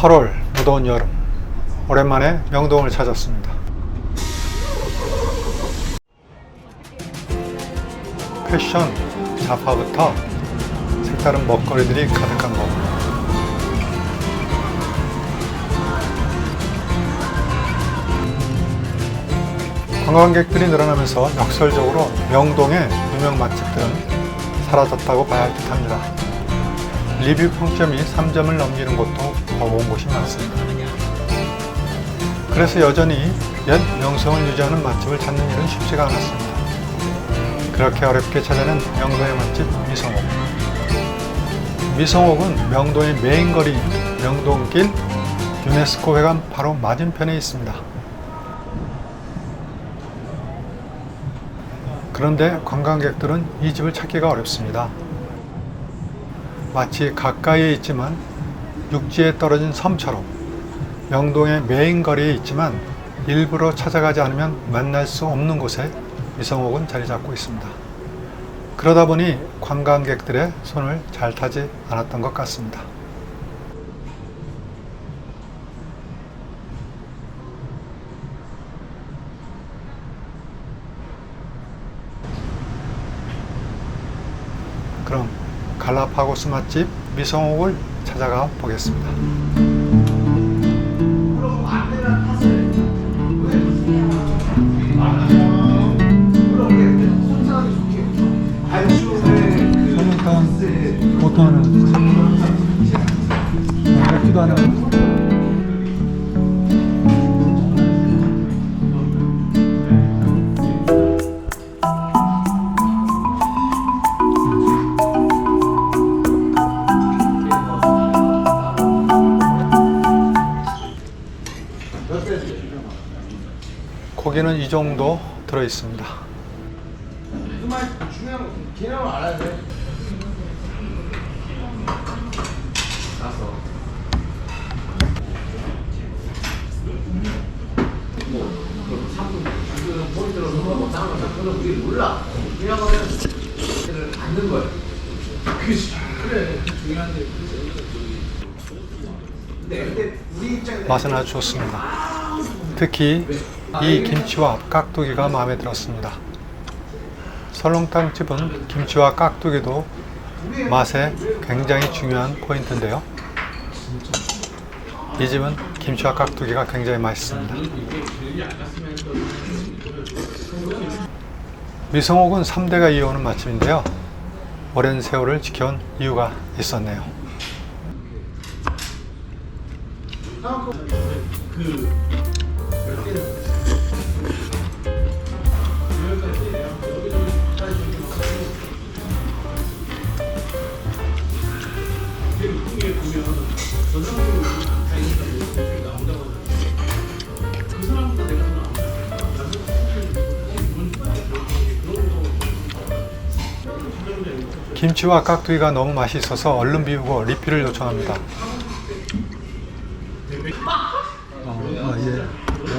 8월 무더운 여름 오랜만에 명동을 찾았습니다. 패션, 잡화부터 색다른 먹거리들이 가득한 곳. 관광객들이 늘어나면서 역설적으로 명동의 유명 맛집들은 사라졌다고 봐야 할 듯합니다. 리뷰 평점이 3점을 넘기는 곳도 버거운 곳이 많습니다. 그래서 여전히 옛 명성을 유지하는 맛집을 찾는 일은 쉽지가 않았습니다. 그렇게 어렵게 찾아낸 명동의 맛집 미성옥. 미성옥은 명동의 메인 거리 명동길 유네스코 회관 바로 맞은편에 있습니다. 그런데 관광객들은 이 집을 찾기가 어렵습니다. 마치 가까이에 있지만 육지에 떨어진 섬처럼 명동의 메인 거리에 있지만 일부러 찾아가지 않으면 만날 수 없는 곳에 미성옥은 자리 잡고 있습니다. 그러다 보니 관광객들의 손을 잘 타지 않았던 것 같습니다. 그럼 갈라파고스 맛집 미성옥을 찾아가 보겠습니다. 고기는 이 정도 들어 있습니다. 맛은 아주 좋습니다. 특히 이 김치와 깍두기가 마음에 들었습니다. 설렁탕 집은 김치와 깍두기도 맛에 굉장히 중요한 포인트인데요. 이 집은 김치와 깍두기가 굉장히 맛있습니다. 미성옥은 3대가 이어오는 맛집인데요. 오랜 세월을 지켜온 이유가 있었네요. 김치와 깍두기가 너무 맛있어서 얼른 비우고 리필을 요청합니다. 아, 예.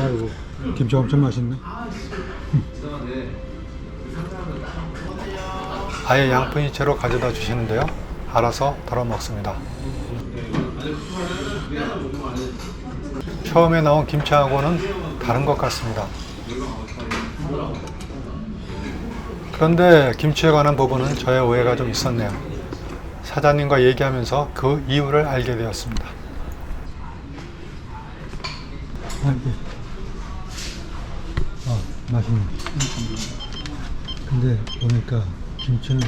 아이고, 김치 엄청 맛있네. 아예 양푼이 채로 가져다 주시는데요. 알아서 덜어 먹습니다. 처음에 나온 김치하고는 다른 것 같습니다. 그런데 김치에 관한 부분은 저의 오해가 좀 있었네요. 사장님과 얘기하면서 그 이유를 알게 되었습니다. 아, 맛있네. 근데 보니까 김치는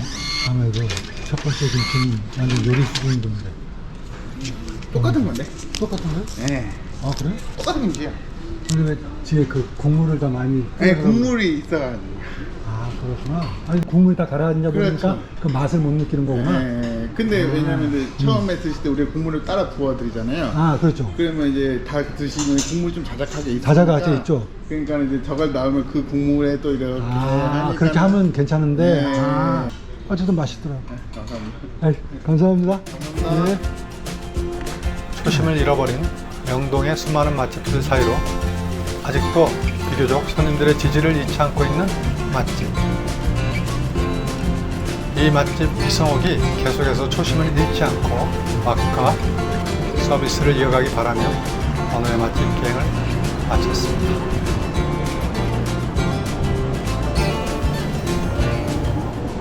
아무래도 첫 번째 김치는 완전 요리 수준인데. 똑같은 건데? 똑같은 거요? 네. 아, 그래? 똑같은 김치야. 근데 왜 뒤에 그 국물을 다 많이. 네, 끓여서- 국물이 있어가지고. 아, 그렇구나. 아니, 국물 다 갈아앉아 보니까 그렇죠. 그 맛을 못 느끼는 거구나. 네. 근데 왜냐면 이제 처음에 드실 때 우리가 국물을 따라 부어드리잖아요. 아, 그렇죠. 그러면 이제 다 드시면 국물이 좀 자작하게 있으니까. 자작하게 있죠. 그러니까 이제 저걸 나오면 그 국물에 또 이렇게 아, 하니까는- 그렇게 하면 괜찮은데. 네. 아, 어쨌든 맛있더라고. 네, 감사합니다. 아이, 감사합니다. 네. 초심을 잃어버린 명동의 수많은 맛집들 사이로 아직도 비교적 손님들의 지지를 잃지 않고 있는 맛집. 이 맛집 이성옥이 계속해서 초심을 잃지 않고 맛과 서비스를 이어가기 바라며 언어의 맛집 기행을